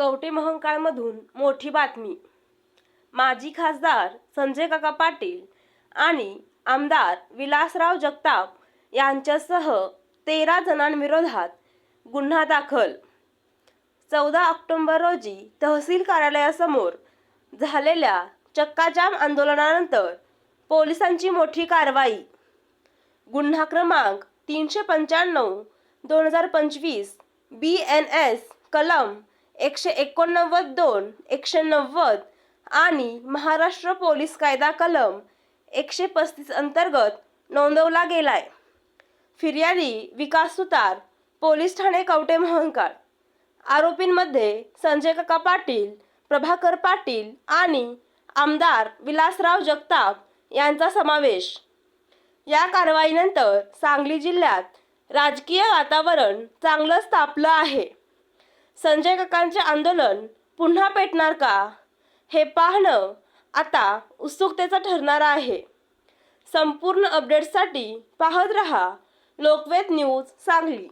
कवटे महंकाळमधून मोठी बातमी. माजी खासदार संजय काका पाटील आणि आमदार विलासराव जगताप यांच्यासह तेरा जणांविरोधात गुन्हा दाखल. चौदा ऑक्टोंबर रोजी तहसील कार्यालयासमोर झालेल्या चक्काजाम आंदोलनानंतर पोलिसांची मोठी कारवाई. गुन्हा क्रमांक तीनशे पंच्याण्णव दोन हजार पंचवीस बी एन एस कलम एकशे एकोणनव्वद दोन एकशे नव्वद आणि महाराष्ट्र पोलीस कायदा कलम एकशे पस्तीस अंतर्गत नोंदवला गेलाय. फिर्यादी विकास सुतार पोलीस ठाणे कवटे महंकाळ. आरोपींमध्ये संजय काका पाटील प्रभाकर पाटील आणि आमदार विलासराव जगताप यांचा समावेश. या कारवाईनंतर सांगली जिल्ह्यात राजकीय वातावरण चांगलंच तापलं आहे. संजय काकांचे आंदोलन पुन्हा पेटणार का? हे पाहणं आता उत्सुकतेचं ठरणार आहे. संपूर्ण अपडेट्ससाठी पाहत रहा लोकवेद न्यूज सांगली.